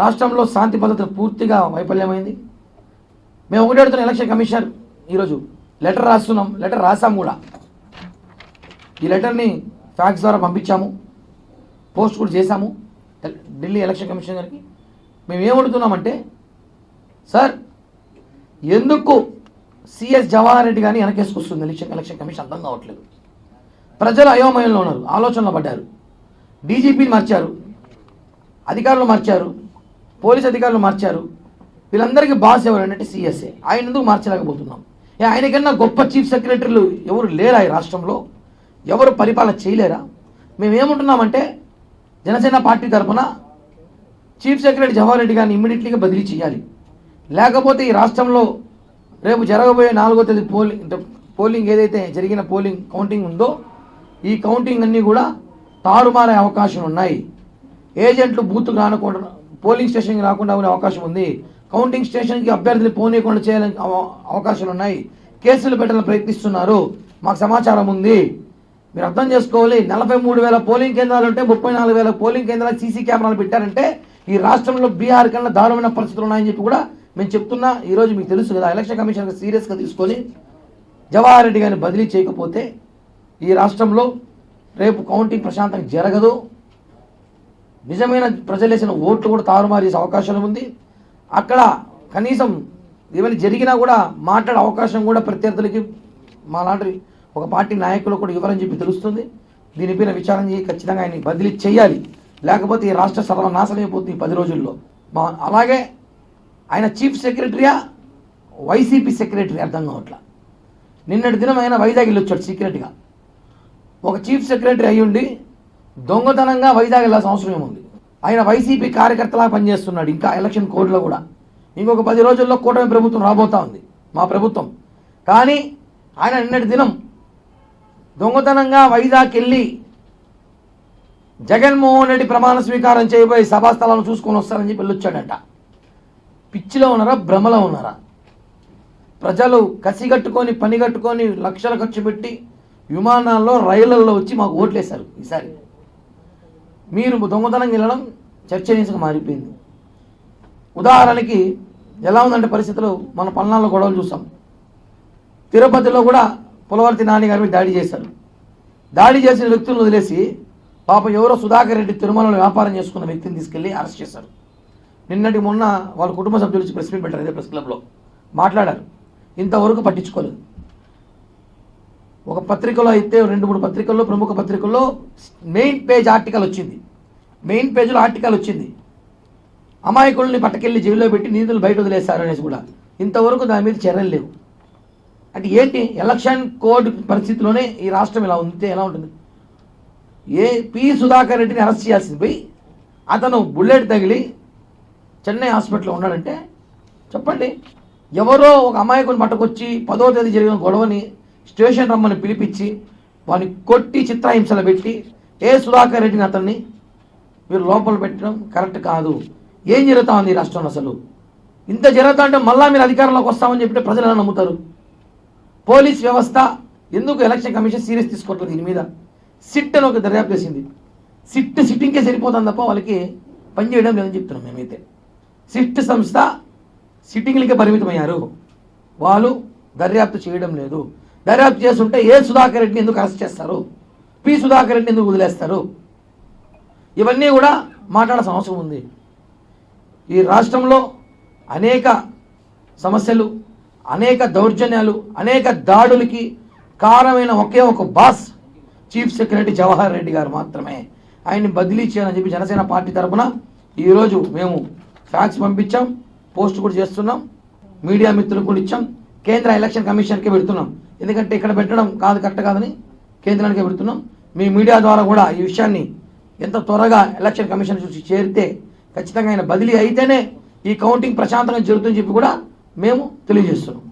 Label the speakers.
Speaker 1: రాష్ట్రంలో శాంతి భద్రత పూర్తిగా వైఫల్యమైంది. మేము ఒకటి అడుగుతున్న ఎలక్షన్ కమిషనర్ ఈరోజు లెటర్ రాస్తున్నాం లెటర్ రాసాం కూడా. ఈ లెటర్ని ఫ్యాక్స్ ద్వారా పంపించాము పోస్ట్ కూడా చేశాము ఢిల్లీ ఎలక్షన్ కమిషన్ గారికి. మేము ఏమడుతున్నామంటే సార్ ఎందుకు సిఎస్ జవహర్ రెడ్డి కానీ వెనకేసుకొస్తుంది ఎలక్షన్ ఎలక్షన్ కమిషన్ అర్థం కావట్లేదు. ప్రజలు అయోమయంలో ఉన్నారు ఆలోచనలో పడ్డారు. డీజీపీని మార్చారు అధికారులు మార్చారు పోలీస్ అధికారులు మార్చారు. వీళ్ళందరికీ బాస్ ఎవరు సిఎస్ఏ. ఆయన ఎందుకు మార్చలేకపోతున్నాం? ఆయనకన్నా గొప్ప చీఫ్ సెక్రటరీలు ఎవరు లేరా ఈ రాష్ట్రంలో? ఎవరు పరిపాలన చేయలేరా? మేమేముంటున్నామంటే జనసేన పార్టీ తరఫున చీఫ్ సెక్రటరీ జవహర్ రెడ్డి గారిని ఇమ్మీడియట్లీగా బదిలీ చేయాలి. లేకపోతే ఈ రాష్ట్రంలో రేపు జరగబోయే నాలుగో తేదీ పోలింగ్ పోలింగ్ ఏదైతే జరిగిన పోలింగ్ కౌంటింగ్ ఉందో ఈ కౌంటింగ్ అన్నీ కూడా తారుమారే అవకాశం ఉన్నాయి ఏజెంట్లు బూత్కు రానకుండా పోలింగ్ స్టేషన్కి రాకుండా ఉండే అవకాశం ఉంది. కౌంటింగ్ స్టేషన్కి అభ్యర్థులు పోనీయకుండా చేయాలని అవకాశాలు ఉన్నాయి. కేసులు పెట్టాలని ప్రయత్నిస్తున్నారు. మాకు సమాచారం ఉంది. మీరు అర్థం చేసుకోవాలి. నలభై మూడు వేల పోలింగ్ కేంద్రాలు ఉంటే ముప్పై నాలుగు వేల పోలింగ్ కేంద్రాలు సీసీ కెమెరాలు పెట్టారంటే ఈ రాష్ట్రంలో బీహార్ కన్నా దారుణమైన పరిస్థితులు ఉన్నాయని చెప్పి కూడా మేము చెప్తున్నా. ఈరోజు మీకు తెలుసు కదా ఎలక్షన్ కమిషన్ సీరియస్గా తీసుకొని జవహర్ రెడ్డి గారిని బదిలీ చేయకపోతే ఈ రాష్ట్రంలో రేపు కౌంటింగ్ ప్రశాంతంగా జరగదు. నిజమైన ప్రజలేసిన ఓట్లు కూడా తారుమారేసే అవకాశం ఉంది. అక్కడ కనీసం ఏమైనా జరిగినా కూడా మాట్లాడే అవకాశం కూడా ప్రత్యర్థులకి మా లాంటి ఒక పార్టీ నాయకులు కూడా ఇవ్వరని చెప్పి తెలుస్తుంది. దీనిపైన విచారణ చేసి ఖచ్చితంగా ఆయన బదిలీ చేయాలి. లేకపోతే ఈ రాష్ట్ర సర్వనాశనం అయిపోతుంది పది రోజుల్లో. మా అలాగే ఆయన చీఫ్ సెక్రటరీయా? వైసీపీ సెక్రటరీ అర్థం కావట్లా. నిన్నటి దినం ఆయన వైజాగ్ వెళ్ళొచ్చాడు సీక్రెట్గా. ఒక చీఫ్ సెక్రటరీ అయ్యుండి దొంగతనంగా వైజాగ్ వెళ్ళాల్సిన అవసరం ఏముంది? ఆయన వైసీపీ కార్యకర్తలా పనిచేస్తున్నాడు ఇంకా ఎలక్షన్ కోడ్లో కూడా. ఇంకొక పది రోజుల్లో కూటమి ప్రభుత్వం రాబోతా ఉంది మా ప్రభుత్వం. కానీ ఆయన నిన్నటి దినం దొంగతనంగా వైజాగ్ వెళ్ళి జగన్మోహన్ రెడ్డి ప్రమాణ స్వీకారం చేయబోయే సభాస్థలాలను చూసుకొని వస్తారని చెప్పి వెళ్ళొచ్చాడట. పిచ్చిలో ఉన్నారా భ్రమలో ఉన్నారా? ప్రజలు కసిగట్టుకొని పనిగట్టుకొని లక్షలు ఖర్చు పెట్టి విమానాల్లో రైళ్ళలో వచ్చి మాకు ఓట్లేశారు ఈసారి. మీరు దొంగతనం వెళ్ళడం చర్చనీయంగా మారిపోయింది. ఉదాహరణకి ఎలా ఉందంటే పరిస్థితులు మన పల్నాల్లో గొడవలు చూసాం. తిరుపతిలో కూడా పులవర్తి నాని గారి దాడి చేశారు. దాడి చేసిన వ్యక్తులను వదిలేసి పాప ఎవరో సుధాకర్ రెడ్డి తిరుమలలో వ్యాపారం చేసుకున్న వ్యక్తిని తీసుకెళ్ళి అరెస్ట్ చేశారు. నిన్నటి మొన్న వాళ్ళ కుటుంబ సభ్యులు ప్రెస్ మీట్ పెట్టారు అదే ప్రెస్ క్లబ్లో. మాట్లాడారు. ఇంతవరకు పట్టించుకోలేదు. ఒక పత్రికలో అయితే రెండు మూడు పత్రికల్లో ప్రముఖ పత్రికల్లో మెయిన్ పేజ్ ఆర్టికల్ వచ్చింది. మెయిన్ పేజ్లో ఆర్టికల్ వచ్చింది. అమాయకుల్ని పట్టకెళ్ళి జైల్లో పెట్టి నిధులు బయట వదిలేశారు అనేసి కూడా. ఇంతవరకు దాని మీద చర్యలు లేవు. అంటే ఏంటి? ఎలక్షన్ కోడ్ పరిస్థితిలోనే ఈ రాష్ట్రం ఇలా ఉంటే ఎలా ఉంటుంది? ఏ పి సుధాకర్ రెడ్డిని అరెస్ట్ చేయాల్సింది? పోయి అతను బుల్లెట్ తగిలి చెన్నై హాస్పిటల్లో ఉన్నాడంటే చెప్పండి. ఎవరో ఒక అమాయకుని పట్టుకొచ్చి పదో తేదీ జరిగిన గొడవని స్టేషన్ రమ్మని పిలిపించి వాడిని కొట్టి చిత్రహింసలు పెట్టి ఏ సుధాకర్ రెడ్డిని అతన్ని మీరు లోపల పెట్టడం కరెక్ట్ కాదు. ఏం జరుగుతా ఉంది ఈ రాష్ట్రంలో అసలు? ఇంత జరుగుతా అంటే మళ్ళా మీరు అధికారంలోకి వస్తామని చెప్పి ప్రజలు ఎలా నమ్ముతారు? పోలీస్ వ్యవస్థ ఎందుకు ఎలక్షన్ కమిషన్ సీరియస్ తీసుకోవట్లేదు దీని మీద? సిట్ అని ఒక దర్యాప్తు చేసింది. సిట్ సిట్టింగ్కే సరిపోతుంది తప్ప వాళ్ళకి పని చేయడం లేదని చెప్తున్నాం మేమైతే. సిట్ సంస్థ సిట్టింగ్లకే పరిమితమయ్యారు. వాళ్ళు దర్యాప్తు చేయడం లేదు. దర్యాప్తు చేస్తుంటే ఏ సుధాకర్ రెడ్డిని ఎందుకు అరెస్ట్ చేస్తారు? పి సుధాకర్ రెడ్డిని ఎందుకు వదిలేస్తారు? ఇవన్నీ కూడా మాట్లాడాల్సిన అవసరం ఉంది. ఈ రాష్ట్రంలో అనేక సమస్యలు అనేక దౌర్జన్యాలు అనేక దాడులకి కారణమైన ఒకే ఒక boss chief secretary Jawahar Reddy గారు మాత్రమే. ఆయన్ని బదిలీ చేయాలని చెప్పి జనసేన పార్టీ తరఫున ఈరోజు మేము ఫ్యాక్స్ పంపించాం పోస్ట్ కూడా చేస్తున్నాం మీడియా మిత్రులకు కూడా ఇచ్చాం కేంద్ర ఎలక్షన్ కమిషన్కే పెడుతున్నాం. ఎందుకంటే ఇక్కడ పెట్టడం కాదు కరెక్ట్ కాదని కేంద్రానికి పెడుతున్నాం. మీ మీడియా ద్వారా కూడా ఈ విషయాన్ని ఎంత త్వరగా ఎలక్షన్ కమిషన్ చూసి చేరితే ఖచ్చితంగా ఆయన బదిలీ అయితేనే ఈ కౌంటింగ్ ప్రశాంతంగా జరుగుతుందని చెప్పి కూడా మేము తెలియజేస్తున్నాం.